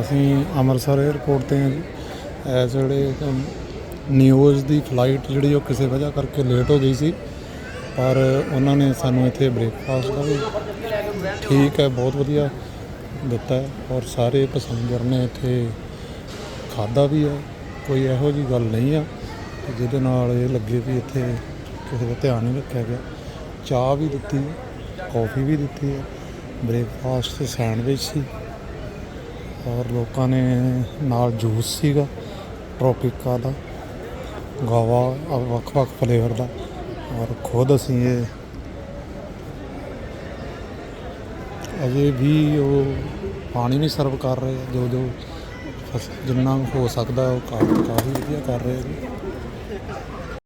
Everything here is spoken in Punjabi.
ਅਸੀਂ ਅੰਮ੍ਰਿਤਸਰ 에ਅਰਪੋਰਟ ਤੇ ਹਾਂ ਜੀ। ਇਸ ਵੇਲੇ ਨਿਊਜ਼ ਦੀ ਫਲਾਈਟ ਜਿਹੜੀ ਉਹ ਕਿਸੇ ਵਜ੍ਹਾ ਕਰਕੇ ਲੇਟ ਹੋ ਗਈ ਸੀ, ਪਰ ਉਹਨਾਂ ਨੇ ਸਾਨੂੰ ਇੱਥੇ ਬ੍ਰੇਕਫਾਸਟ ਦਾ ਵੀ ਠੀਕ ਹੈ, ਬਹੁਤ ਵਧੀਆ ਦਿੱਤਾ ਔਰ ਸਾਰੇ ਪੈਸੰਜਰ ਨੇ ਇੱਥੇ ਖਾਦਾ ਵੀ ਹੈ ਕੋਈ ਇਹੋ ਜੀ ਗੱਲ ਨਹੀਂ ਆ ਕਿ ਜਿਹਦੇ ਨਾਲ ਇਹ ਲੱਗੇ ਵੀ ਇੱਥੇ ਕਿਸੇ ਦਾ ਧਿਆਨ ਨਹੀਂ ਰੱਖਿਆ ਗਿਆ। ਚਾਹ ਵੀ ਦਿੱਤੀ ਹੈ ਕੌਫੀ ਵੀ ਦਿੱਤੀ ਹੈ ਬ੍ਰੇਕਫਾਸਟ ਤੇ ਸੈਂਡਵਿਚ ਸੀ ਔਰ ਲੋਕਾਂ ਨੇ ਨਾਲ ਜੂਸ ਸੀਗਾ ਟ੍ਰੋਪਿਕਾ ਦਾ ਗਾਵਾ ਔਰ ਵੱਖ-ਵੱਖ ਫਲੇਵਰ ਦਾ ਔਰ ਖੁਦ ਅਸੀਂ ਇਹ ਅਜੇ ਵੀ ਉਹ ਪਾਣੀ ਵੀ ਸਰਵ ਕਰ ਰਹੇ ਆ ਜੋ ਜੋ ਜਿੰਨਾ ਹੋ ਸਕਦਾ ਉਹ ਕਾਫੀ ਕਾਫੀ ਵਧੀਆ ਕਰ ਰਹੇ ਨੇ